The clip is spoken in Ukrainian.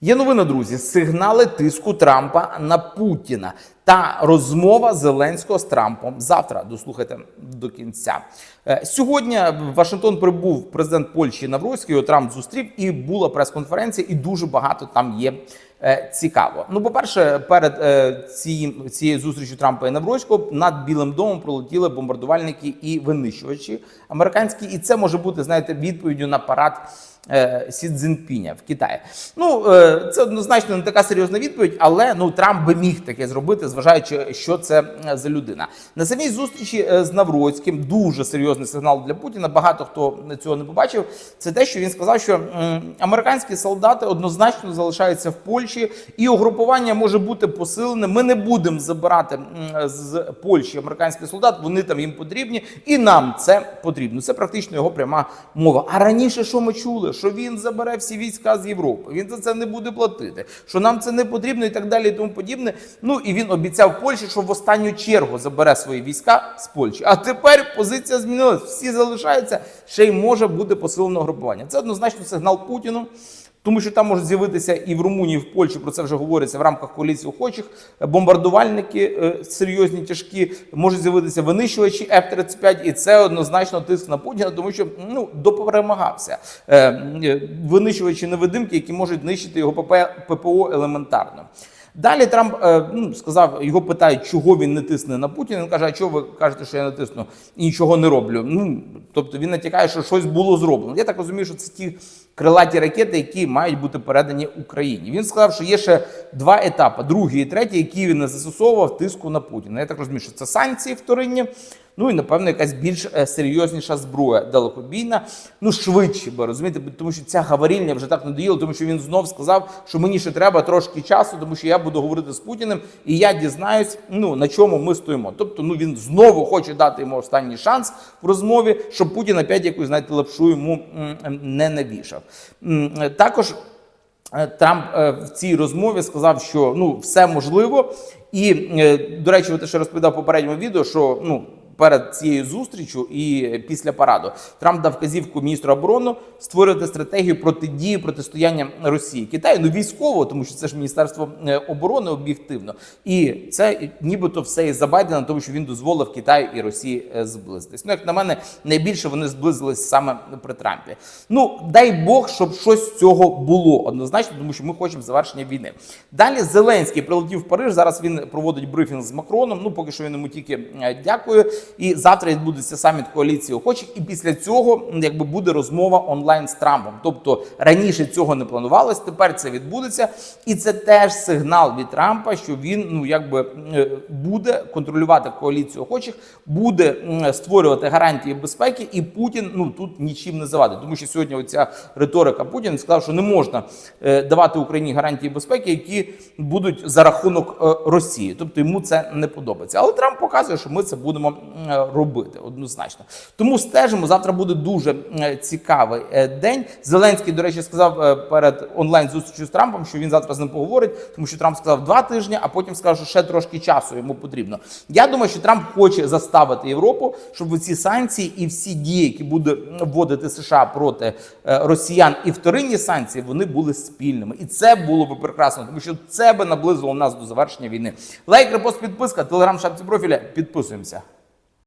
Є новина, друзі. Сигнали тиску Трампа на Путіна та розмова Зеленського з Трампом завтра. Дослухайте до кінця. Е, Сьогодні в Вашингтон прибув президент Польщі Навроцький. Трамп зустрів і була прес-конференція, і дуже багато там є е, цікаво. Ну, по-перше, перед е, цією, цією зустрічю Трампа і Навроцького над Білим домом пролетіли бомбардувальники і винищувачі американські, і це може бути, знаєте, відповіддю на парад. Сі Цзіньпіня в Китаї. Ну це однозначно не така серйозна відповідь, але ну Трамп би міг таке зробити, зважаючи, що це е, за людина. На самій зустрічі е, з Навроцьким дуже серйозний сигнал для Путіна. Багато хто цього не побачив. Це те, що він сказав, що американські солдати однозначно залишаються в Польщі, і угрупування може бути посилене. Ми не будемо забирати з Польщі американських солдат. Вони там їм потрібні, і нам це потрібно. Це практично його пряма мова. А раніше що ми чули? Що він забере всі війська з Європи, він за це не буде платити, що нам це не потрібно і так далі, і тому подібне. Ну і він обіцяв Польщі, що в останню чергу забере свої війська з Польщі. А тепер позиція змінилась. Всі залишаються, ще й може бути посилено групування. Це однозначно сигнал Путіну. Тому що там можуть з'явитися і в Румунії, і в Польщі про це вже говориться в рамках коаліції охочих. Бомбардувальники е, серйозні, тяжкі, можуть з'явитися винищувачі F-35, і це однозначно тиск на Путіна, тому що ну доперемагався е, е, винищувачі невидимки, які можуть нищити його ПП, ППО елементарно. Далі Трамп е, ну, сказав, його питають, чого він не тисне на Путіна. Він каже, а чого ви кажете, що я не тисну і нічого не роблю. Ну тобто він натякає, що щось було зроблено. Я так розумію, що це ті крилаті ракети, які мають бути передані Україні. Він сказав, що є ще два етапи: другий і третій, які він не застосовував тиску на Путіна. Я так розумію, що це санкції вторинні. Ну і напевно якась більш е, серйозніша зброя далекобійна, ну швидше би розумієте, тому що ця гаварільня вже так надоїла, тому що він знов сказав, що мені ще треба трошки часу, тому що я буду говорити з Путіним, і я дізнаюсь, ну на чому ми стоїмо. Тобто, ну він знову хоче дати йому останній шанс в розмові, щоб Путін опять якусь знаєте, лапшу йому не навішав. Е, Також. Е, Трамп в цій розмові сказав, що ну все можливо, і до речі, ви те, що розповідав попередньому відео, що ну. Перед цією зустрічю і після параду Трамп дав вказівку міністру оборони створити стратегію протидії протистояння Росії Китаю. Ну військово, тому що це ж міністерство е, оборони об'єктивно, і це нібито все із за Байдена, тому що він дозволив Китаю і Росії е, зблизитись. Ну як на мене, найбільше вони зблизились саме при Трампі. Ну дай Бог, щоб щось з цього було однозначно, тому що ми хочемо завершення війни. Далі Зеленський прилетів в Париж. Зараз він проводить брифінг з Макроном. Ну поки що він йому тільки е, дякує. І завтра відбудеться саміт коаліції охочих. І після цього якби буде розмова онлайн з Трампом. Тобто раніше цього не планувалось, тепер це відбудеться, і це теж сигнал від Трампа, що він ну якби е, буде контролювати коаліцію охочих, буде створювати гарантії безпеки, і Путін ну тут нічим не завадить. Тому що сьогодні оця риторика Путіна сказав, що не можна е, давати Україні гарантії безпеки, які будуть за рахунок е, Росії. Тобто йому це не подобається. Але Трамп показує, що ми це будемо робити однозначно. Тому стежимо. Завтра буде дуже е, цікавий е, день. Зеленський, до речі, сказав е, перед онлайн зустрічю з Трампом, що він завтра з ним поговорить, тому що Трамп сказав два тижні, а потім сказав, що ще трошки часу йому потрібно. Я думаю, що Трамп хоче заставити Європу, щоб ці санкції і всі дії, які буде вводити США проти е, росіян, і вторинні санкції, вони були спільними. І це було би прекрасно, тому що це би наблизило нас до завершення війни. Лайк, репост, підписка, телеграм, шапці профіля. Підписуємося.